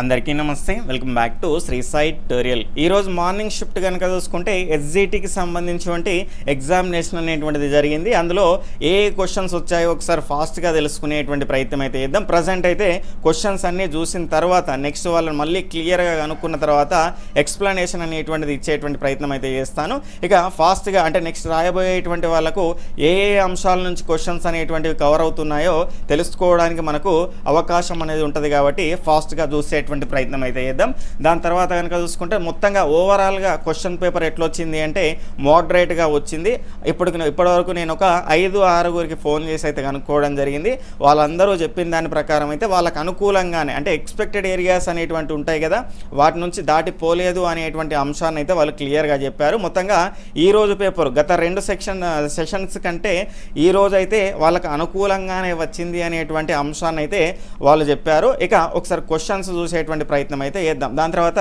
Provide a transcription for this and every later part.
అందరికీ నమస్తే. Welcome back to Shri Sai tutorial ఈరోజు మార్నింగ్ షిఫ్ట్ కనుక చూసుకుంటే ఎస్జిటికి సంబంధించినటువంటి ఎగ్జామినేషన్ అనేటువంటిది జరిగింది. అందులో ఏ క్వశ్చన్స్ వచ్చాయో ఒకసారి ఫాస్ట్గా తెలుసుకునేటువంటి ప్రయత్నం అయితే చేద్దాం. ప్రజెంట్ అయితే క్వశ్చన్స్ అన్నీ చూసిన తర్వాత నెక్స్ట్ వాళ్ళని మళ్ళీ క్లియర్గా కనుక్కున్న తర్వాత ఎక్స్ప్లెనేషన్ అనేటువంటిది ఇచ్చేటువంటి ప్రయత్నం అయితే చేస్తాను. ఇక ఫాస్ట్గా అంటే నెక్స్ట్ రాయబోయేటువంటి వాళ్ళకు ఏ ఏ అంశాల నుంచి క్వశ్చన్స్ అనేటువంటివి కవర్ అవుతున్నాయో తెలుసుకోవడానికి మనకు అవకాశం అనేది ఉంటుంది కాబట్టి ఫాస్ట్గా చూసే చూసేటువంటి ప్రయత్నం అయితే చేద్దాం. దాని తర్వాత కనుక చూసుకుంటే మొత్తంగా ఓవరాల్గా క్వశ్చన్ పేపర్ ఎట్లా వచ్చింది అంటే మోడరేట్గా వచ్చింది. ఇప్పటికి ఇప్పటివరకు నేను ఒక ఐదు ఆరుగురికి ఫోన్ చేసి అయితే కనుక్కోవడం జరిగింది. వాళ్ళందరూ చెప్పిన దాని ప్రకారం అయితే వాళ్ళకు అనుకూలంగానే అంటే ఎక్స్పెక్టెడ్ ఏరియాస్ అనేటువంటి ఉంటాయి కదా వాటి నుంచి దాటిపోలేదు అనేటువంటి అంశాన్ని అయితే వాళ్ళు క్లియర్గా చెప్పారు. మొత్తంగా ఈ రోజు పేపర్ గత రెండు సెక్షన్ సెషన్స్ కంటే ఈ రోజు అయితే వాళ్ళకు అనుకూలంగానే వచ్చింది అనేటువంటి అంశాన్ని అయితే వాళ్ళు చెప్పారు. ఇక ఒకసారి క్వశ్చన్స్ చూసి చూసేటువంటి ప్రయత్నం అయితే చేద్దాం. దాని తర్వాత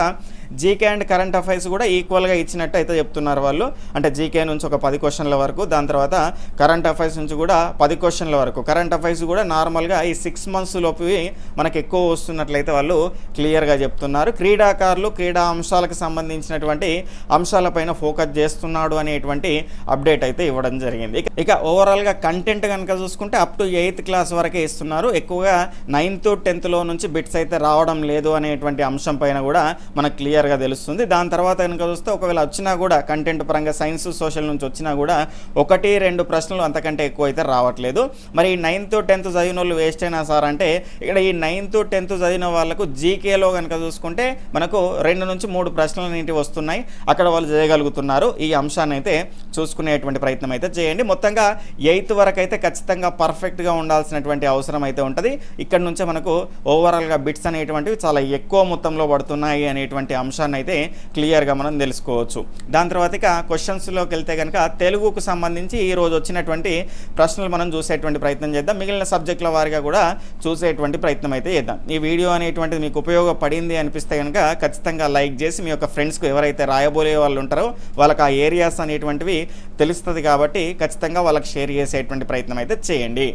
జీకే అండ్ కరెంట్ అఫైర్స్ కూడా ఈక్వల్గా ఇచ్చినట్టు అయితే చెప్తున్నారు వాళ్ళు. అంటే జీకే నుంచి ఒక పది క్వశ్చన్ల వరకు దాని తర్వాత కరెంట్ అఫైర్స్ నుంచి కూడా పది క్వశ్చన్ల వరకు. కరెంట్ అఫైర్స్ కూడా నార్మల్గా ఈ సిక్స్ మంత్స్ లోపువి మనకు ఎక్కువ వస్తున్నట్లయితే వాళ్ళు క్లియర్గా చెప్తున్నారు. క్రీడాకారులు క్రీడా అంశాలకు సంబంధించినటువంటి అంశాలపైన ఫోకస్ చేస్తున్నాడు అనేటువంటి అప్డేట్ అయితే ఇవ్వడం జరిగింది. ఇక- ఓవరాల్గా కంటెంట్ కనుక చూసుకుంటే అప్ టు ఎయిత్ క్లాస్ వరకే ఇస్తున్నారు. ఎక్కువగా నైన్త్ టెన్త్లో నుంచి బిట్స్ అయితే రావడం లేదు అనేటువంటి అంశం పైన కూడా మనకు క్లియర్గా తెలుస్తుంది. దాని తర్వాత కనుక చూస్తే ఒకవేళ వచ్చినా కూడా కంటెంట్ పరంగా సైన్స్ సోషల్ నుంచి వచ్చినా కూడా ఒకటి రెండు ప్రశ్నలు అంతకంటే ఎక్కువ అయితే రావట్లేదు. మరి ఈ నైన్త్ టెన్త్ చదివిన వాళ్ళు వేస్ట్ అయినా సార్ అంటే ఇక్కడ ఈ నైన్త్ టెన్త్ చదివిన వాళ్ళకు జీకేలో కనుక చూసుకుంటే మనకు రెండు నుంచి మూడు ప్రశ్నలు అనేటివి వస్తున్నాయి. అక్కడ వాళ్ళు చేయగలుగుతున్నారు. ఈ అంశాన్ని అయితే చూసుకునేటువంటి ప్రయత్నం అయితే చేయండి. మొత్తంగా ఎయిత్ వరకు అయితే ఖచ్చితంగా పర్ఫెక్ట్గా ఉండాల్సినటువంటి అవసరం అయితే ఉంటుంది. ఇక్కడ నుంచే మనకు ఓవరాల్గా బిట్స్ అనేటువంటివి చాలా ఎక్కువ మొత్తంలో పడుతున్నాయి అనేటువంటి అంశాన్ని అయితే క్లియర్గా మనం తెలుసుకోవచ్చు. దాని తర్వాత ఇక క్వశ్చన్స్లోకి వెళ్తే కనుక తెలుగుకు సంబంధించి ఈ రోజు వచ్చినటువంటి ప్రశ్నలు మనం చూసేటువంటి ప్రయత్నం చేద్దాం. మిగిలిన సబ్జెక్టుల వారిగా కూడా చూసేటువంటి ప్రయత్నం అయితే చేద్దాం. ఈ వీడియో అనేటువంటిది మీకు ఉపయోగపడింది అనిపిస్తే కనుక ఖచ్చితంగా లైక్ చేసి మీ యొక్క ఫ్రెండ్స్కు ఎవరైతే రాయబోయే వాళ్ళు ఉంటారో వాళ్ళకి ఆ ఏరియాస్ అనేటువంటివి తెలుస్తుంది కాబట్టి ఖచ్చితంగా వాళ్ళకి షేర్ చేసేటువంటి ప్రయత్నం అయితే చేయండి.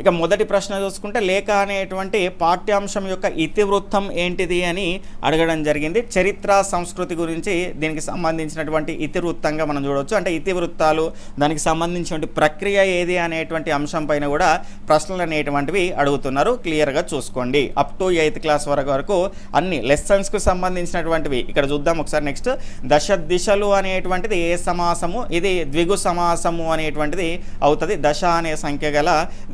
ఇక మొదటి ప్రశ్న చూసుకుంటే లేఖ అనేటువంటి పాఠ్యాంశం యొక్క ఇతివృత్తం ఏంటిది అని అడగడం జరిగింది. చరిత్ర సంస్కృతి గురించి దీనికి సంబంధించినటువంటి ఇతివృత్తంగా మనం చూడవచ్చు అంటే ఇతివృత్తాలు దానికి సంబంధించినటువంటి ప్రక్రియ ఏది అనేటువంటి అంశం పైన కూడా ప్రశ్నలు అనేటువంటివి అడుగుతున్నారు. క్లియర్గా చూసుకోండి. అప్ టు ఎయిత్ క్లాస్ వరకు వరకు అన్ని లెసన్స్కు సంబంధించినటువంటివి. ఇక్కడ చూద్దాం ఒకసారి నెక్స్ట్ దశ దిశలు అనేటువంటిది ఏ సమాసము? ఇది ద్విగు సమాసము అనేటువంటిది అవుతుంది. దశ అనే సంఖ్య గల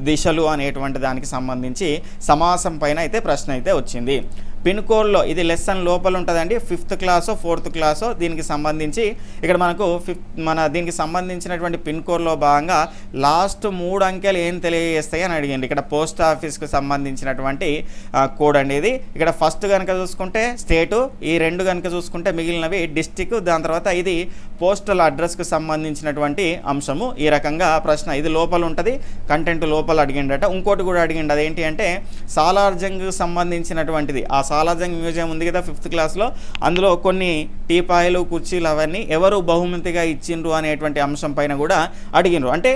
దిశలు అనేటువంటి దానికి సంబంధించి సమాసం పైన అయితే ప్రశ్న అయితే వచ్చింది. పిన్ కోడ్లో ఇది లెసన్ లోపల ఉంటుందండి. ఫిఫ్త్ క్లాసో ఫోర్త్ క్లాసో దీనికి సంబంధించి ఇక్కడ మనకు ఫిఫ్త్ మన దీనికి సంబంధించినటువంటి పిన్ కోడ్లో భాగంగా లాస్ట్ మూడు అంకెలు ఏం తెలియజేస్తాయి అని అడిగింది ఇక్కడ పోస్ట్ ఆఫీస్కి సంబంధించినటువంటి కోడ్ అండి ఇది. ఇక్కడ ఫస్ట్ కనుక చూసుకుంటే స్టేటు ఈ రెండు కనుక చూసుకుంటే మిగిలినవి డిస్టిక్ దాని తర్వాత ఇది పోస్టల్ అడ్రస్కు సంబంధించినటువంటి అంశము. ఈ రకంగా ప్రశ్న ఇది లోపల ఉంటుంది. కంటెంట్ లోపల అడిగిండట. ఇంకోటి కూడా అడిగిండు. అదేంటి అంటే సాలార్జంగ్ సంబంధించినటువంటిది. ఆ సాలార్జంగ్ మ్యూజియం ఉంది కదా ఫిఫ్త్ క్లాస్లో. అందులో కొన్ని టీపాయలు కుర్చీలు అవన్నీ ఎవరు బహుమతిగా ఇచ్చిండ్రు అనేటువంటి అంశం పైన కూడా అడిగినరు అంటే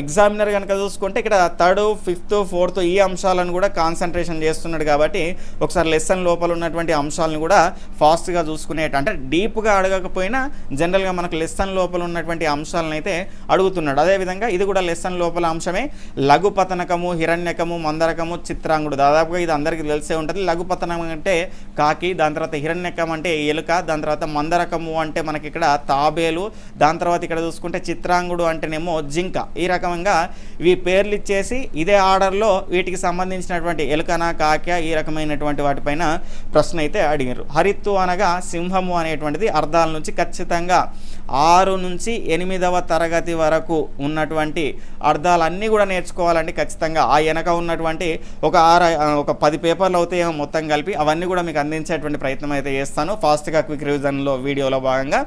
ఎగ్జామినర్ కనుక చూసుకుంటే ఇక్కడ థర్డ్ ఫిఫ్త్ ఫోర్త్ ఈ అంశాలను కూడా కాన్సన్ట్రేషన్ చేస్తున్నాడు కాబట్టి ఒకసారి లెసన్ లోపల ఉన్నటువంటి అంశాలను కూడా ఫాస్ట్గా చూసుకునేట అంటే డీప్గా అడగకపోయినా జనరల్గా మనకు లెసన్ లోపల ఉన్నటువంటి అంశాలను అయితే అడుగుతున్నాడు. అదేవిధంగా ఇది కూడా లెసన్ లోపల అంశమే. లఘుపతనకము హిరణ్యకము మందరకము చిత్రాంగుడు. దాదాపుగా ఇది అందరికీ తెలిసే ఉంటుంది. లఘుపతనం అంటే కాకి దాని తర్వాత హిరణ్యకం అంటే ఎలుక దాని తర్వాత మందరకము అంటే మనకి ఇక్కడ తాబేలు దాని తర్వాత ఇక్కడ చూసుకుంటే చిత్రాంగుడు అంటేనేమో జింక. ఈ రకంగా ఇవి పేర్లు ఇచ్చేసి ఇదే ఆర్డర్లో వీటికి సంబంధించినటువంటి ఎలుకన కాక్య ఈ రకమైనటువంటి వాటిపైన ప్రశ్న అయితే అడిగారు హరిత్తు అనగా సింహము అనేటువంటిది అర్థాల నుంచి ఖచ్చితంగా ఆరు నుంచి ఎనిమిదవ తరగతి వరకు ఉన్నటువంటి అర్థాలన్నీ కూడా నేర్చుకోవాలండి. ఖచ్చితంగా ఆ వెనక ఉన్నటువంటి ఒక ఆరు ఒక పది పేపర్లు అవుతాయేమో మొత్తం కలిపి అవన్నీ కూడా మీకు అందించేటువంటి ప్రయత్నం అయితే చేస్తాను. ఫాస్ట్గా క్విక్ రివిజన్లో వీడియోలో భాగంగా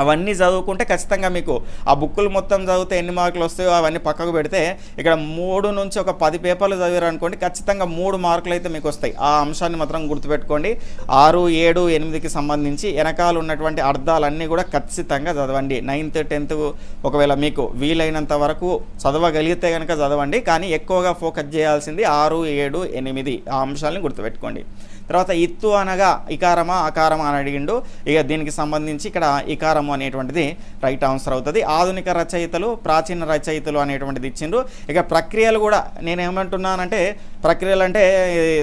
అవన్నీ చదువుకుంటే ఖచ్చితంగా మీకు ఆ బుక్కులు మొత్తం చదివితే ఎన్ని మార్కులు వస్తాయో అవన్నీ పక్కకు పెడితే ఇక్కడ మూడు నుంచి ఒక పది పేపర్లు చదివారు అనుకోండి ఖచ్చితంగా మూడు మార్కులు అయితే మీకు వస్తాయి. ఆ అంశాన్ని మాత్రం గుర్తుపెట్టుకోండి. ఆరు ఏడు ఎనిమిదికి సంబంధించి వెనకాల ఉన్నటువంటి అర్థాలన్నీ కూడా ఖచ్చితంగా చదవండి. నైన్త్ టెన్త్ ఒకవేళ మీకు వీలైనంత వరకు చదవగలిగితే కనుక చదవండి. కానీ ఎక్కువగా ఫోకస్ చేయాల్సింది ఆరు ఏడు ఎనిమిది ఆ అంశాలను గుర్తుపెట్టుకోండి. తర్వాత ఇత్తు అనగా ఇకారమా అకారమా అని అడిగిండు. ఇక దీనికి సంబంధించి ఇక్కడ ఇకారము అనేటువంటిది రైట్ ఆన్సర్ అవుతుంది. ఆధునిక రచయితలు ప్రాచీన రచయితలు అనేటువంటిది ఇచ్చిండ్రు. ఇక ప్రక్రియలు కూడా నేను ఏమంటున్నానంటే ప్రక్రియలు అంటే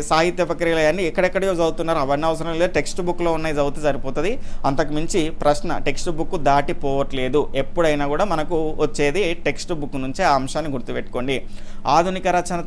సాహిత్య ప్రక్రియలు అన్నీ ఎక్కడెక్కడో చదువుతున్నారు. అవన్నీ అవసరం లేదు. టెక్స్ట్ బుక్లో ఉన్నాయి చదివితే సరిపోతుంది. అంతకు మించి ప్రశ్న టెక్స్ట్ బుక్ దాటిపోవట్లేదు ఎప్పుడైనా కూడా మనకు వచ్చేది టెక్స్ట్ బుక్ నుంచే ఆ అంశాన్ని గుర్తుపెట్టుకోండి. ఆధునిక రచన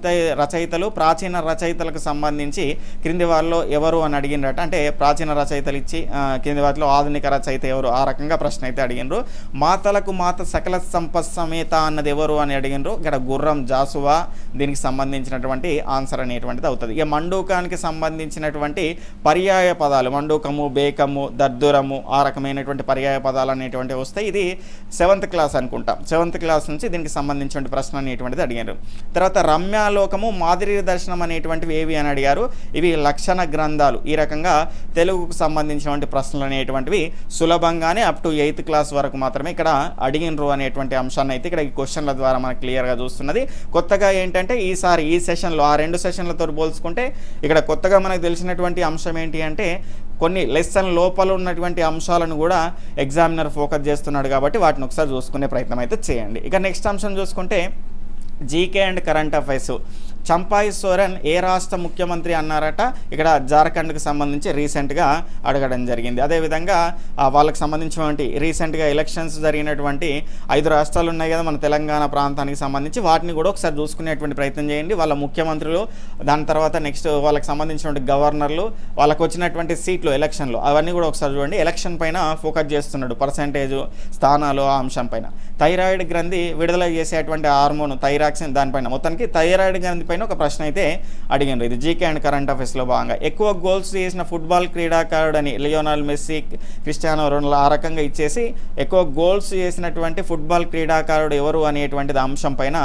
రచయితలు ప్రాచీన రచయితలకు సంబంధించి క్రింది వారిలో ఎవరు అని అడిగినరట. అంటే ప్రాచీన రచయితలు ఇచ్చి కింది వాటిలో ఆధునిక రచయిత ఎవరు? ఆ రకంగా ప్రశ్న అయితే అడిగినరు. మాతలకు మాత సకల సంపత్ సమేత అన్నది ఎవరు అని అడిగినరు. ఇక్కడ గుర్రం జాసువా దీనికి సంబంధించినటువంటి ఆన్సర్ అనేటువంటిది అవుతుంది. ఇక మండూకానికి సంబంధించినటువంటి పర్యాయ పదాలు మండూకము బేకము దద్దురము ఆ రకమైనటువంటి పర్యాయ పదాలు అనేటువంటివి వస్తాయి. ఇది సెవెంత్ క్లాస్ అనుకుంటాం. సెవెంత్ క్లాస్ నుంచి దీనికి సంబంధించిన ప్రశ్న అనేటువంటిది అడిగారు తర్వాత రమ్యాలోకము మాదిరి దర్శనం అనేటువంటివి ఏవి అని అడిగారు. ఇవి లక్షణ గ్రంథాలు. ఈ రకంగా తెలుగుకు సంబంధించినటువంటి ప్రశ్నలు అనేటువంటివి సులభంగానే అప్ టు ఎయిత్ క్లాస్ వరకు మాత్రమే ఇక్కడ అడిగినరు అనేటువంటి అంశాన్ని అయితే ఇక్కడ ఈ క్వశ్చన్ల ద్వారా మనకు క్లియర్గా చూస్తున్నది. కొత్తగా ఏంటంటే ఈసారి ఈ సెషన్లో ఆ రెండు సెషన్లతో పోల్చుకుంటే ఇక్కడ కొత్తగా మనకు తెలిసినటువంటి అంశం ఏంటి అంటే కొన్ని లెసన్ లోపల ఉన్నటువంటి అంశాలను కూడా ఎగ్జామినర్ ఫోకస్ చేస్తున్నాడు కాబట్టి వాటిని ఒకసారి చూసుకునే ప్రయత్నం అయితే చేయండి. ఇక నెక్స్ట్ అంశం చూసుకుంటే GK and current affairs Champai Soren ఏ రాష్ట్ర ముఖ్యమంత్రి అన్నారట. ఇక్కడ జార్ఖండ్కి సంబంధించి రీసెంట్గా అడగడం జరిగింది. అదేవిధంగా వాళ్ళకి సంబంధించినటువంటి రీసెంట్గా ఎలక్షన్స్ జరిగినటువంటి ఐదు రాష్ట్రాలు ఉన్నాయి కదా మన తెలంగాణ ప్రాంతానికి సంబంధించి వాటిని కూడా ఒకసారి చూసుకునేటువంటి ప్రయత్నం చేయండి. వాళ్ళ ముఖ్యమంత్రులు దాని తర్వాత నెక్స్ట్ వాళ్ళకి సంబంధించినటువంటి గవర్నర్లు వాళ్ళకి వచ్చినటువంటి సీట్లు ఎలక్షన్లు అవన్నీ కూడా ఒకసారి చూడండి. ఎలక్షన్ పైన ఫోకస్ చేస్తున్నాడు పర్సంటేజ్ స్థానాలు ఆ అంశం పైన. థైరాయిడ్ గ్రంథి విడుదల చేసేటువంటి హార్మోన్ థైరాక్సిన్ దానిపైన. మొత్తానికి థైరాయిడ్ గ్రంథి పైన ఒక ప్రశ్న అయితే అడిగారు ఇది జీకే అండ్ కరెంట్ అఫైర్స్లో భాగంగా. ఎక్కువ గోల్స్ చేసిన ఫుట్బాల్ క్రీడాకారుడు అని లియోనాల్ మెస్సీ క్రిస్టియానో రొనాల్డో ఆ రకంగా ఇచ్చేసి ఎక్కువ గోల్స్ చేసినటువంటి ఫుట్బాల్ క్రీడాకారుడు ఎవరు అనేటువంటిది అంశం పైన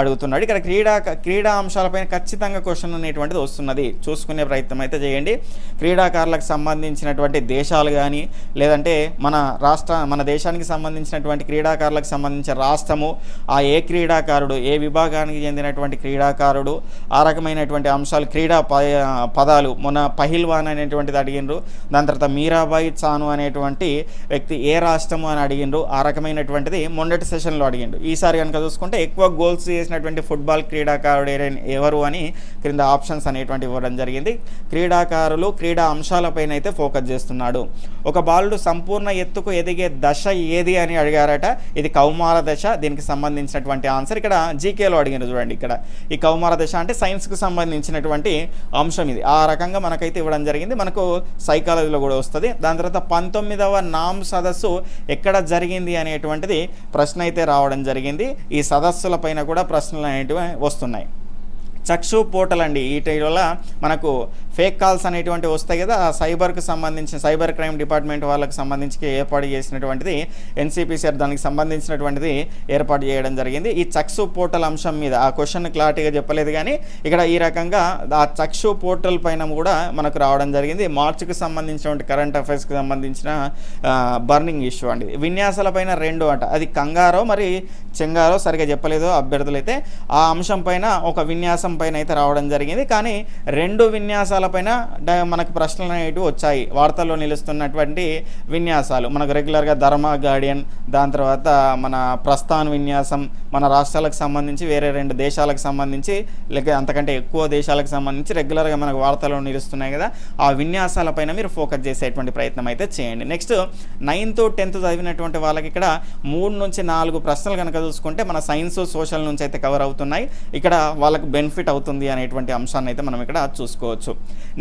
అడుగుతున్నాడు. ఇక్కడ క్రీడా క్రీడా అంశాలపైన ఖచ్చితంగా క్వశ్చన్ అనేటువంటిది వస్తున్నది. చూసుకునే ప్రయత్నం అయితే చేయండి. క్రీడాకారులకు సంబంధించినటువంటి దేశాలు కానీ లేదంటే మన రాష్ట్ర మన దేశానికి సంబంధించినటువంటి క్రీడాకారులకు సంబంధించిన రాష్ట్రము ఆ ఏ క్రీడాకారుడు ఏ విభాగానికి చెందినటువంటి క్రీడాకారుడు ఆ రకమైనటువంటి అంశాలు క్రీడా పదాలు మొన్న పహిల్వాన్ అనేటువంటిది అడిగిండ్రు. దాని తర్వాత మీరాబాయి చాను అనేటువంటి వ్యక్తి ఏ రాష్ట్రము అని అడిగిండ్రు. ఆ రకమైనటువంటిది మొన్నటి సెషన్లో అడిగిండు. ఈసారి కనుక చూసుకుంటే ఎక్కువ గోల్స్ చేసినటువంటి ఫుట్బాల్ క్రీడాకారుడు ఎవరు అని క్రింద ఆప్షన్స్ అనేటువంటి ఇవ్వడం జరిగింది. క్రీడాకారులు క్రీడా అంశాలపైన అయితే ఫోకస్ చేస్తున్నాడు. ఒక బాలుడు సంపూర్ణ ఎత్తుకు ఎదిగే దశ ఏది అని అడిగారట. ఇది కౌమార దశ. దీనికి సంబంధించినటువంటి ఆన్సర్ ఇక్కడ జీకేలో అడిగిన చూడండి ఇక్కడ. ఈ కౌమార దశ అంటే సైన్స్కి సంబంధించినటువంటి అంశం ఇది. ఆ రకంగా మనకైతే ఇవ్వడం జరిగింది. మనకు సైకాలజీలో కూడా వస్తుంది. దాని తర్వాత పంతొమ్మిదవ నామ్ సదస్సు ఎక్కడ జరిగింది అనేటువంటిది ప్రశ్న అయితే రావడం జరిగింది. ఈ సదస్సుల పైన కూడా ప్రశ్నలు అనేటివి వస్తున్నాయి. చక్షు పోర్టల్ అండి వీటి వల్ల మనకు ఫేక్ కాల్స్ అనేటువంటివి వస్తాయి కదా ఆ సైబర్కు సంబంధించిన సైబర్ క్రైమ్ డిపార్ట్మెంట్ వాళ్ళకి సంబంధించి ఏర్పాటు చేసినటువంటిది ఎన్సీపీసీఆర్ దానికి సంబంధించినటువంటిది ఏర్పాటు చేయడం జరిగింది. ఈ చక్షు పోర్టల్ అంశం మీద ఆ క్వశ్చన్ క్లారిటీగా చెప్పలేదు కానీ ఇక్కడ ఈ రకంగా ఆ చక్షు పోర్టల్ పైన కూడా మనకు రావడం జరిగింది. మార్చికి సంబంధించినటువంటి కరెంట్ అఫైర్స్కి సంబంధించిన బర్నింగ్ ఇష్యూ అండి. విన్యాసాల పైన రెండు అంట. అది కంగారో మరి చెంగారో సరిగా చెప్పలేదు అభ్యర్థులు అయితే ఆ అంశం పైన ఒక విన్యాసం పైన అయితే రావడం జరిగింది. కానీ రెండు విన్యాసాలపైన మనకు ప్రశ్నలు అనేటివి వచ్చాయి. వార్తల్లో నిలుస్తున్నటువంటి విన్యాసాలు. మనకు రెగ్యులర్గా ధర్మ గార్డియన్ దాని తర్వాత మన ప్రస్థాన్ విన్యాసం మన రాష్ట్రాలకు సంబంధించి వేరే రెండు దేశాలకు సంబంధించి లేక అంతకంటే ఎక్కువ దేశాలకు సంబంధించి రెగ్యులర్గా మనకు వార్తల్లో నిలుస్తున్నాయి కదా. ఆ విన్యాసాలపైన మీరు ఫోకస్ చేసేటువంటి ప్రయత్నం అయితే చేయండి. నెక్స్ట్ నైన్త్ టెన్త్ చదివినటువంటి వాళ్ళకి ఇక్కడ మూడు నుంచి నాలుగు ప్రశ్నలు కనుక చూసుకుంటే మన సైన్స్ సోషల్ నుంచి అయితే కవర్ అవుతున్నాయి. ఇక్కడ వాళ్ళకి బెనిఫిట్ అవుతుంది అనేటువంటి అంశాన్ని అయితే మనం ఇక్కడ చూసుకోవచ్చు.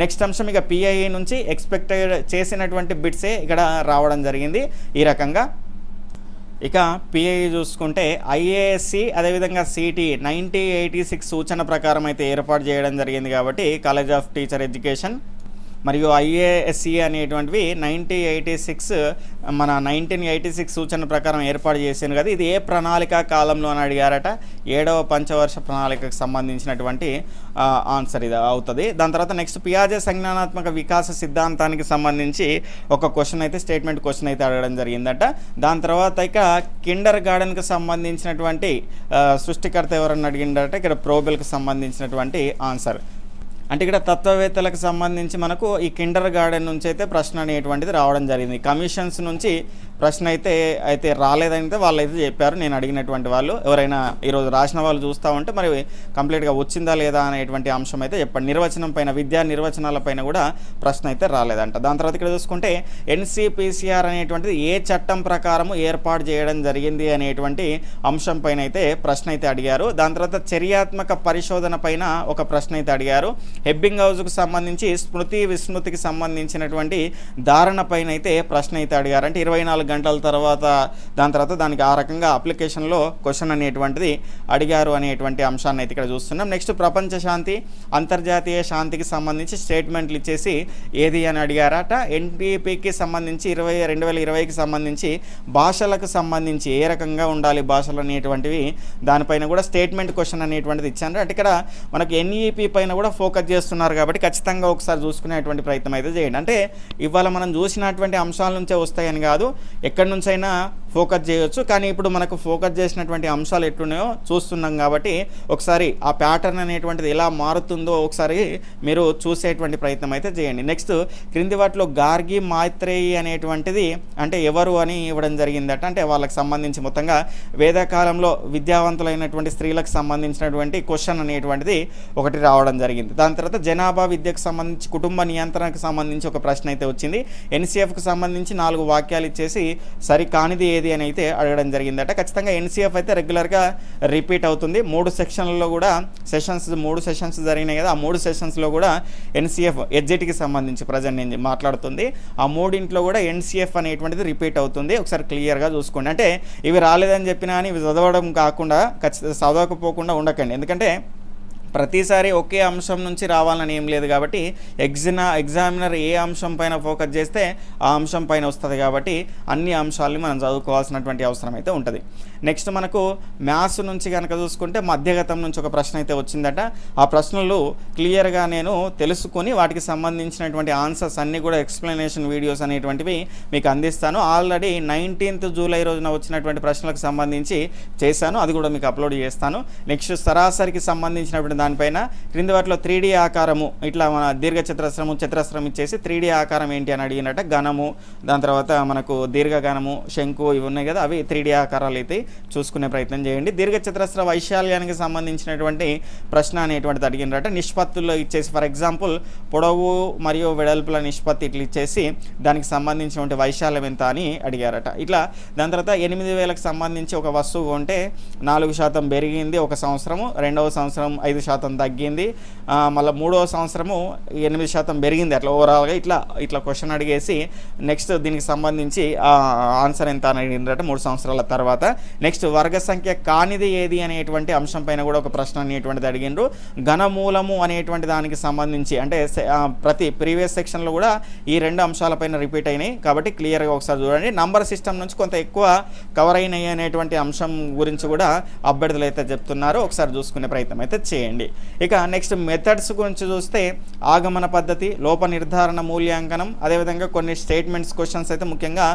నెక్స్ట్ అంశం ఇక పిఐఏ నుంచి ఎక్స్పెక్టెడ్ చేసినటువంటి బిట్సే ఇక్కడ రావడం జరిగింది. ఈ రకంగా ఇక పిఐ చూసుకుంటే ఐఏఎస్సి అదేవిధంగా సిటీ నైన్టీ ఎయిటీ సిక్స్ సూచన ప్రకారం అయితే ఏర్పాటు చేయడం జరిగింది కాబట్టి కాలేజ్ ఆఫ్ టీచర్ ఎడ్యుకేషన్ మరియు ఐఏఎస్సి అనేటువంటివి నైన్టీ ఎయిటీ సిక్స్ మన నైన్టీన్ ఎయిటీ సిక్స్ సూచన ప్రకారం ఏర్పాటు చేశాను కదా. ఇది ఏ ప్రణాళిక కాలంలో అని అడిగారట? ఏడవ పంచవర్ష ప్రణాళికకు సంబంధించినటువంటి ఆన్సర్ ఇది అవుతుంది. దాని తర్వాత నెక్స్ట్ పియాజే సంజ్ఞానాత్మక వికాస సిద్ధాంతానికి సంబంధించి ఒక క్వశ్చన్ అయితే స్టేట్మెంట్ క్వశ్చన్ అయితే అడగడం జరిగిందట. దాని తర్వాత ఇక కిండర్ గార్డెన్కి సంబంధించినటువంటి సృష్టికర్త ఎవరన్నా అడిగిందట? ఇక్కడ ప్రోబెల్కి సంబంధించినటువంటి ఆన్సర్. అంటే ఇక్కడ తత్వవేత్తలకు సంబంధించి మనకు ఈ కిండర్ గార్డెన్ నుంచి అయితే ప్రశ్న అనేటువంటిది రావడం జరిగింది. కమిషన్స్ నుంచి ప్రశ్న అయితే అయితే రాలేదంటే వాళ్ళు అయితే చెప్పారు. నేను అడిగినటువంటి వాళ్ళు ఎవరైనా ఈరోజు రాసిన వాళ్ళు చూస్తూ ఉంటే మరి కంప్లీట్గా వచ్చిందా లేదా అనేటువంటి అంశం అయితే చెప్పండి. నిర్వచనం పైన విద్యా నిర్వచనాల పైన కూడా ప్రశ్న అయితే రాలేదంట. దాని తర్వాత ఇక్కడ చూసుకుంటే ఎన్సిపిసిఆర్ అనేటువంటిది ఏ చట్టం ప్రకారం ఏర్పాటు చేయడం జరిగింది అనేటువంటి అంశం పైన అయితే ప్రశ్న అయితే అడిగారు. దాని తర్వాత చర్యాత్మక పరిశోధన పైన ఒక ప్రశ్న అయితే అడిగారు. హెబ్బింగ్ హౌస్కు సంబంధించి స్మృతి విస్మృతికి సంబంధించినటువంటి ధారణ పైన అయితే ప్రశ్న అయితే అడిగారు. అంటే ఇరవై నాలుగు గంటల తర్వాత దాని తర్వాత దానికి ఆ రకంగా అప్లికేషన్లో క్వశ్చన్ అనేటువంటిది అడిగారు అనేటువంటి అంశాన్ని అయితే ఇక్కడ చూస్తున్నాం. నెక్స్ట్ ప్రపంచ శాంతి అంతర్జాతీయ శాంతికి సంబంధించి స్టేట్మెంట్లు ఇచ్చేసి ఏది అని అడిగారట. ఎన్టీపీకి సంబంధించి ఇరవై రెండు వేల ఇరవైకి సంబంధించి భాషలకు సంబంధించి ఏ రకంగా ఉండాలి భాషలు అనేటువంటివి దానిపైన కూడా స్టేట్మెంట్ క్వశ్చన్ అనేటువంటిది ఇచ్చాను అంటే ఇక్కడ మనకు ఎన్ఈపి పైన కూడా ఫోకస్ చేస్తున్నారు కాబట్టి ఖచ్చితంగా ఒకసారి చూసుకునేటువంటి ప్రయత్నం అయితే చేయండి. అంటే ఇవాళ మనం చూసినటువంటి అంశాల నుంచే వస్తాయని కాదు ఎక్కడి నుంచైనా ఫోకస్ చేయొచ్చు. కానీ ఇప్పుడు మనకు ఫోకస్ చేసినటువంటి అంశాలు ఎట్లున్నాయో చూస్తున్నాం కాబట్టి ఒకసారి ఆ ప్యాటర్న్ అనేటువంటిది ఎలా మారుతుందో ఒకసారి మీరు చూసేటువంటి ప్రయత్నం అయితే చేయండి. నెక్స్ట్ క్రింది వాటిలో గార్గి మైత్రేయి అనేటువంటిది అంటే ఎవరు అని ఇవ్వడం జరిగిందట. అంటే వాళ్ళకి సంబంధించి మొత్తంగా వేదకాలంలో విద్యావంతులైనటువంటి స్త్రీలకు సంబంధించినటువంటి క్వశ్చన్ అనేటువంటిది ఒకటి రావడం జరిగింది. దాని తర్వాత జనాభా విద్యకు సంబంధించి కుటుంబ నియంత్రణకు సంబంధించి ఒక ప్రశ్న అయితే వచ్చింది. ఎన్సీఎఫ్కి సంబంధించి నాలుగు వాక్యాలు ఇచ్చేసి సరికానిది ఏది అని అయితే అడగడం జరిగిందట. ఖచ్చితంగా ఎన్సీఎఫ్ అయితే రెగ్యులర్గా రిపీట్ అవుతుంది. మూడు సెక్షన్లలో కూడా సెషన్స్ మూడు సెషన్స్ జరిగినాయి కదా ఆ మూడు సెషన్స్లో కూడా ఎన్సీఎఫ్ ఎడ్జెట్కి సంబంధించి ప్రజెంట్ నేను మాట్లాడుతుంది. ఆ మూడింట్లో కూడా ఎన్సీఎఫ్ అనేటువంటిది రిపీట్ అవుతుంది. ఒకసారి క్లియర్గా చూసుకోండి. అంటే ఇవి రాలేదని చెప్పినా అని ఇవి చదవడం కాకుండా ఖచ్చితంగా చదవకపోకుండా ఉండకండి. ఎందుకంటే ప్రతిసారి ఒకే అంశం నుంచి రావాలని ఏం లేదు కాబట్టి ఎగ్జినా ఎగ్జామినర్ ఏ అంశం పైన ఫోకస్ చేస్తే ఆ అంశం పైన వస్తుంది కాబట్టి అన్ని అంశాలని మనం చదువుకోవాల్సినటువంటి అవసరం అయితే ఉంటుంది. నెక్స్ట్ మనకు మ్యాథ్స్ నుంచి కనుక చూసుకుంటే మధ్యగతం నుంచి ఒక ప్రశ్న అయితే వచ్చిందట. ఆ ప్రశ్నలు క్లియర్గా నేను తెలుసుకొని వాటికి సంబంధించినటువంటి ఆన్సర్స్ అన్నీ కూడా ఎక్స్ప్లెనేషన్ వీడియోస్ అనేటువంటివి మీకు అందిస్తాను. ఆల్రెడీ నైన్టీన్త్ జూలై రోజున వచ్చినటువంటి ప్రశ్నలకు సంబంధించి చేశాను. అది కూడా మీకు అప్లోడ్ చేస్తాను. నెక్స్ట్ సరాసరికి సంబంధించినటువంటి దానిపైన క్రింది వాటిలో త్రీ ఆకారము ఇట్లా మన దీర్ఘ చతురస్రము చతురస్రం ఇచ్చేసి త్రీ ఆకారం ఏంటి అని అడిగినట్ట. ఘనము దాని తర్వాత మనకు దీర్ఘగణము శంకు ఇవి ఉన్నాయి కదా అవి త్రీ ఆకారాలు అయితే చూసుకునే ప్రయత్నం చేయండి. దీర్ఘ చతురస్ర వైశాల్యానికి సంబంధించినటువంటి ప్రశ్న అనేటువంటిది అడిగినరట. నిష్పత్తుల్లో ఇచ్చేసి ఫర్ ఎగ్జాంపుల్ పొడవు మరియు వెడల్పుల నిష్పత్తి ఇట్లా ఇచ్చేసి దానికి సంబంధించినటువంటి వైశాల్యం ఎంత అని అడిగారట. ఇట్లా దాని తర్వాత ఎనిమిది వేలకు సంబంధించి ఒక వస్తువు ఉంటే నాలుగు శాతం పెరిగింది ఒక సంవత్సరము రెండవ సంవత్సరం ఐదు శాతం తగ్గింది. మళ్ళీ మూడవ సంవత్సరము ఎనిమిది శాతం పెరిగింది. అట్లా ఓవరాల్గా ఇట్లా ఇట్లా క్వశ్చన్ అడిగేసి నెక్స్ట్ దీనికి సంబంధించి ఆన్సర్ ఎంత అని అడిగినరట మూడు సంవత్సరాల తర్వాత. నెక్స్ట్ వర్గ సంఖ్య కానిది ఏది అనేటువంటి అంశం పైన కూడా ఒక ప్రశ్న అనేటువంటిది అడిగిండ్రు. ఘనమూలము అనేటువంటి దానికి సంబంధించి అంటే ప్రతి ప్రీవియస్ సెక్షన్లో కూడా ఈ రెండు అంశాలపైన రిపీట్ అయినాయి. కాబట్టి క్లియర్గా ఒకసారి చూడండి. నంబర్ సిస్టమ్ నుంచి కొంత ఎక్కువ కవర్ అయినాయి అనేటువంటి అంశం గురించి కూడా అభ్యర్థులు అయితే చెప్తున్నారు. ఒకసారి చూసుకునే ప్రయత్నం అయితే చేయండి. ఇక నెక్స్ట్ మెథడ్స్ గురించి చూస్తే ఆగమన పద్ధతి లోప నిర్ధారణ మూల్యాంకనం అదేవిధంగా కొన్ని స్టేట్మెంట్స్ క్వశ్చన్స్ అయితే ముఖ్యంగా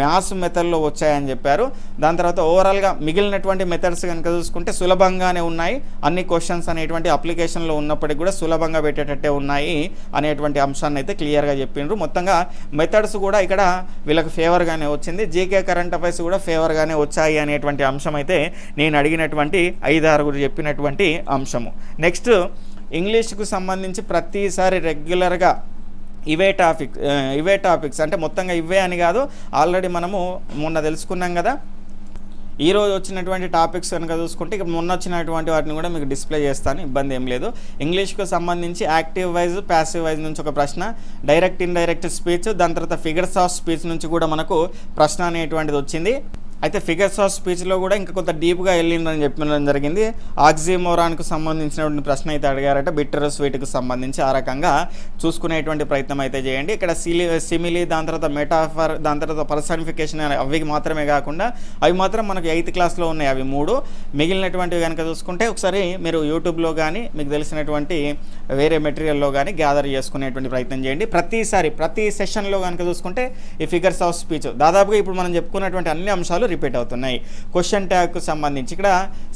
మ్యాథ్స్ మెథడ్లో వచ్చాయని చెప్పారు. దాని తర్వాత ఓవరాల్గా మిగిలినటువంటి మెథడ్స్ కనుక చూసుకుంటే సులభంగానే ఉన్నాయి. అన్ని క్వశ్చన్స్ అనేటువంటి అప్లికేషన్లో ఉన్నప్పటికీ కూడా సులభంగా పెట్టేటట్టే ఉన్నాయి అనేటువంటి అంశాన్ని అయితే క్లియర్గా చెప్పిండ్రు మొత్తంగా మెథడ్స్ కూడా ఇక్కడ వీళ్ళకి ఫేవర్గానే వచ్చింది. జీకే కరెంట్ అఫైర్స్ కూడా ఫేవర్గానే వచ్చాయి అనేటువంటి అంశం అయితే నేను అడిగినటువంటి ఐదారుగురు చెప్పినటువంటి అంశము. నెక్స్ట్ ఇంగ్లీష్కు సంబంధించి ప్రతిసారి రెగ్యులర్గా ఇవే టాపిక్ ఇవే టాపిక్స్ అంటే మొత్తంగా ఇవే అని కాదు ఆల్రెడీ మనము మొన్న తెలుసుకున్నాం కదా. ఈరోజు వచ్చినటువంటి టాపిక్స్ కనుక చూసుకుంటే ఇక మొన్న వచ్చినటువంటి వాటిని కూడా మీకు డిస్ప్లే చేస్తాను ఇబ్బంది ఏం లేదు. ఇంగ్లీష్కు సంబంధించి యాక్టివ్ వైజ్ ప్యాసివ్ వైజ్ నుంచి ఒక ప్రశ్న డైరెక్ట్ ఇండైరెక్ట్ స్పీచ్ దాని తర్వాత ఫిగర్స్ ఆఫ్ స్పీచ్ నుంచి కూడా మనకు ప్రశ్న అనేటువంటిది వచ్చింది. అయితే ఫిగర్స్ ఆఫ్ స్పీచ్లో కూడా ఇంకా కొంత డీప్గా వెళ్ళిందని చెప్పడం జరిగింది. ఆక్సిమోరాన్కు సంబంధించినటువంటి ప్రశ్న అయితే అడిగారట. బిట్టర్ స్వీట్కి సంబంధించి ఆ రకంగా చూసుకునేటువంటి ప్రయత్నం అయితే చేయండి. ఇక్కడ సిలి సిమిలి దాని తర్వాత మెటాఫర్ దాని తర్వాత పర్సనిఫికేషన్ అవి మాత్రమే కాకుండా అవి మాత్రం మనకు ఎయిత్ క్లాస్లో ఉన్నాయి అవి మూడు. మిగిలినటువంటివి కనుక చూసుకుంటే ఒకసారి మీరు యూట్యూబ్లో కానీ మీకు తెలిసినటువంటి వేరే మెటీరియల్లో కానీ గ్యాదర్ చేసుకునేటువంటి ప్రయత్నం చేయండి. ప్రతిసారి ప్రతి సెషన్లో కనుక చూసుకుంటే ఈ ఫిగర్స్ ఆఫ్ స్పీచ్ దాదాపుగా ఇప్పుడు మనం చెప్పుకున్నటువంటి అన్ని అంశాలు రిపీట్ అవుతున్నాయి. క్వశ్చన్ ట్యాగ్కు సంబంధించి ఇక్కడ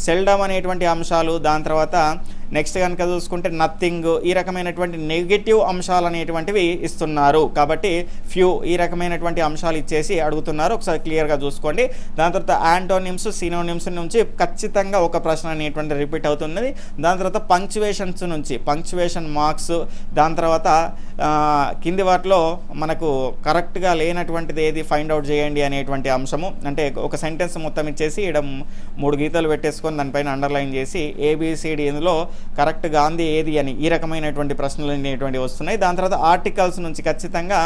సెల్డమ్ అనేటువంటి అంశాలు దాని తర్వాత నెక్స్ట్ కనుక చూసుకుంటే నథింగ్ ఈ రకమైనటువంటి నెగిటివ్ అంశాలు అనేటువంటివి ఇస్తున్నారు. కాబట్టి ఫ్యూ ఈ రకమైనటువంటి అంశాలు ఇచ్చేసి అడుగుతున్నారు. ఒకసారి క్లియర్గా చూసుకోండి. దాని తర్వాత యాంటోనిమ్స్ సినోనిమ్స్ నుంచి ఖచ్చితంగా ఒక ప్రశ్న అనేటువంటి రిపీట్ అవుతున్నది. దాని తర్వాత పంక్చువేషన్స్ నుంచి పంక్చువేషన్ మార్క్స్. దాని తర్వాత కింది వాటిలో మనకు కరెక్ట్గా లేనటువంటిది ఏది ఫైండ్ అవుట్ చేయండి అనేటువంటి అంశము. అంటే ఒక సెంటెన్స్ మొత్తం ఇచ్చేసి ఇక్కడ మూడు గీతలు పెట్టేసుకొని దానిపైన అండర్లైన్ చేసి ఏబిసిడి ఇందులో కరెక్ట్ గాంధీ ఏది అని ఈ రకమైనటువంటి ప్రశ్నలు అనేటువంటి వస్తున్నాయి. దాని తర్వాత ఆర్టికల్స్ నుంచి ఖచ్చితంగా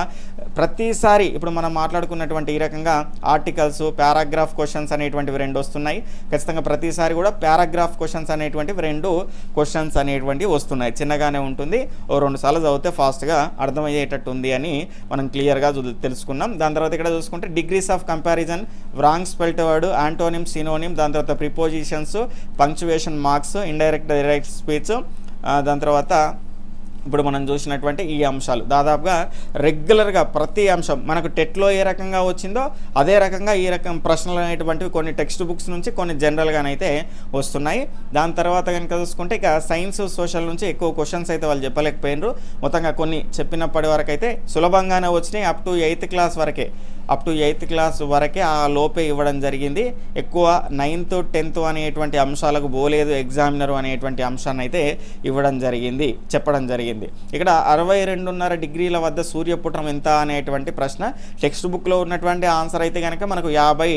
ప్రతిసారి ఇప్పుడు మనం మాట్లాడుకున్నటువంటి ఈ రకంగా ఆర్టికల్స్ పారాగ్రాఫ్ క్వశ్చన్స్ అనేటువంటివి రెండు వస్తున్నాయి. ఖచ్చితంగా ప్రతిసారి కూడా పారాగ్రాఫ్ క్వశ్చన్స్ అనేటువంటివి రెండు క్వశ్చన్స్ అనేటువంటివి వస్తున్నాయి. చిన్నగానే ఉంటుంది. ఓ రెండు సార్లు చదివితే ఫాస్ట్గా అర్థమయ్యేటట్టు ఉంది అని మనం క్లియర్గా తెలుసుకున్నాం. దాని తర్వాత ఇక్కడ చూసుకుంటే degrees of comparison wrong spelt word antonym synonym దాని తర్వాత prepositions punctuation marks indirect direct speech దాని తర్వాత ఇప్పుడు మనం చూసినటువంటి ఈ అంశాలు. దాదాపుగా రెగ్యులర్గా ప్రతి అంశం మనకు టెట్లో ఏ రకంగా వచ్చిందో అదే రకంగా ఈ రకం ప్రశ్నలు అనేటువంటివి కొన్ని టెక్స్ట్ బుక్స్ నుంచి కొన్ని జనరల్గానైతే వస్తున్నాయి. దాని తర్వాత కనుక చూసుకుంటే ఇక సైన్స్ సోషల్ నుంచి ఎక్కువ క్వశ్చన్స్ అయితే వాళ్ళు చెప్పలేకపోయినారు. మొత్తంగా కొన్ని చెప్పినప్పటి వరకు అయితే సులభంగానే వచ్చినాయి. అప్ టు ఎయిత్ క్లాస్ వరకే అప్ టు ఎయిత్ క్లాస్ వరకే ఆ లోపే ఇవ్వడం జరిగింది. ఎక్కువ నైన్త్ టెన్త్ అనేటువంటి అంశాలకు పోలేదు. ఎగ్జామినర్ అనేటువంటి అంశాన్ని అయితే ఇవ్వడం జరిగింది చెప్పడం జరిగింది. ఇక్కడ అరవై రెండున్నర డిగ్రీల వద్ద సూర్యపుటం ఎంత అనేటువంటి ప్రశ్న. టెక్స్ట్ బుక్లో ఉన్నటువంటి ఆన్సర్ అయితే కనుక మనకు యాభై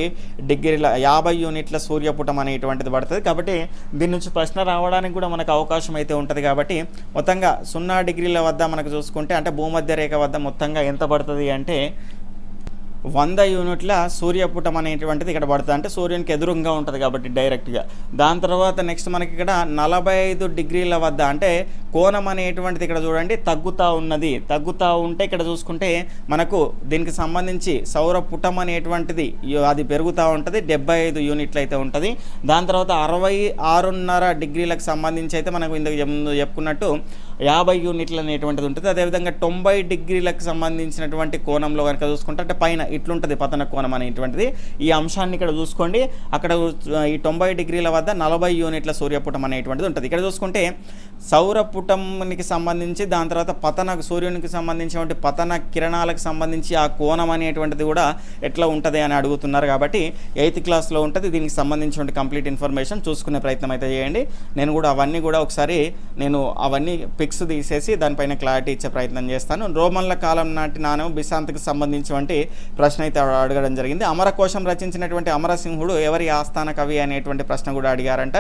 డిగ్రీల యాభై యూనిట్ల సూర్యపుటం అనేటువంటిది పడుతుంది. కాబట్టి దీని నుంచి ప్రశ్న రావడానికి కూడా మనకు అవకాశం అయితే ఉంటుంది. కాబట్టి మొత్తంగా సున్నా డిగ్రీల వద్ద మనకు చూసుకుంటే అంటే భూమధ్య రేఖ వద్ద మొత్తంగా ఎంత పడుతుంది అంటే వంద యూనిట్ల సూర్యపుటం అనేటువంటిది ఇక్కడ పడుతుంది. అంటే సూర్యునికి ఎదురుగా ఉంటుంది కాబట్టి డైరెక్ట్గా. దాని తర్వాత నెక్స్ట్ మనకి ఇక్కడ నలభై ఐదు డిగ్రీల వద్ద అంటే కోణం అనేటువంటిది ఇక్కడ చూడండి తగ్గుతూ ఉన్నది. తగ్గుతూ ఉంటే ఇక్కడ చూసుకుంటే మనకు దీనికి సంబంధించి సౌర పుటం అనేటువంటిది అది పెరుగుతూ ఉంటుంది. డెబ్బై ఐదు యూనిట్లు అయితే ఉంటుంది. దాని తర్వాత అరవై ఆరున్నర డిగ్రీలకు సంబంధించి అయితే మనకు ఇందుకు చెప్పుకున్నట్టు యాభై యూనిట్లు అనేటువంటిది ఉంటుంది. అదేవిధంగా తొంభై డిగ్రీలకు సంబంధించినటువంటి కోణంలో కనుక చూసుకుంటే అంటే పైన ఇట్లుంటుంది పతన కోణం అనేటువంటిది. ఈ అంశాన్ని ఇక్కడ చూసుకోండి. అక్కడ ఈ తొంభై డిగ్రీల వద్ద నలభై యూనిట్ల సూర్యపుటం అనేటువంటిది ఉంటుంది. ఇక్కడ చూసుకుంటే సౌరపుటంకి సంబంధించి దాని తర్వాత పతన సూర్యునికి సంబంధించినటువంటి పతన కిరణాలకు సంబంధించి ఆ కోణం అనేటువంటిది కూడా ఎట్లా ఉంటుంది అని అడుగుతున్నారు కాబట్టి ఎయిత్ క్లాస్లో ఉంటుంది. దీనికి సంబంధించినటువంటి కంప్లీట్ ఇన్ఫర్మేషన్ చూసుకునే ప్రయత్నం అయితే చేయండి. నేను కూడా అవన్నీ కూడా ఒకసారి నేను అవన్నీ పిక్ పిక్స్ తీసేసి దానిపైన క్లారిటీ ఇచ్చే ప్రయత్నం చేస్తాను. రోమన్ల కాలం నాటి నాణ్యం బిశాంతికి సంబంధించినటువంటి ప్రశ్న అయితే అడగడం జరిగింది. అమరకోశం రచించినటువంటి అమరసింహుడు ఎవరి ఆస్థాన కవి అనేటువంటి ప్రశ్న కూడా అడిగారంట.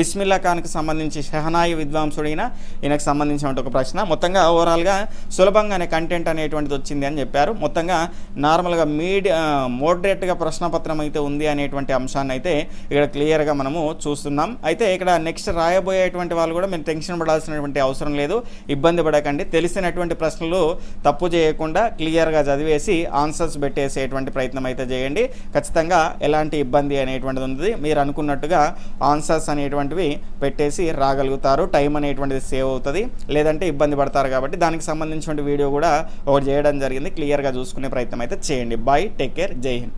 బిస్మిల్లా ఖాన్కి సంబంధించి షహనాయి విద్వాంసుడైన ఈయనకు సంబంధించినటువంటి ఒక ప్రశ్న. మొత్తంగా ఓవరాల్గా సులభంగానే కంటెంట్ అనేటువంటిది వచ్చింది అని చెప్పారు. మొత్తంగా నార్మల్గా మీడియా మోడరేట్గా ప్రశ్నపత్రం అయితే ఉంది అనేటువంటి అంశాన్ని అయితే ఇక్కడ క్లియర్గా మనము చూస్తున్నాం. అయితే ఇక్కడ నెక్స్ట్ రాయబోయేటువంటి వాళ్ళు కూడా మీరు టెన్షన్ పడాల్సినటువంటి అవసరం లేదు. లేదు ఇబ్బంది పడకండి. తెలిసినటువంటి ప్రశ్నలు తప్పు చేయకుండా క్లియర్గా చదివేసి ఆన్సర్స్ పెట్టేసేటువంటి ప్రయత్నం అయితే చేయండి. ఖచ్చితంగా ఎలాంటి ఇబ్బంది అనేటువంటిది ఉంది మీరు అనుకున్నట్టుగా ఆన్సర్స్ అనేటువంటివి పెట్టేసి రాగలుగుతారు. టైం అనేటువంటిది సేవ్ అవుతుంది. లేదంటే ఇబ్బంది పడతారు కాబట్టి దానికి సంబంధించిన వీడియో కూడా ఒకటి చేయడం జరిగింది. క్లియర్గా చూసుకునే ప్రయత్నం అయితే చేయండి. బాయ్ టేక్ కేర్ జై హింద్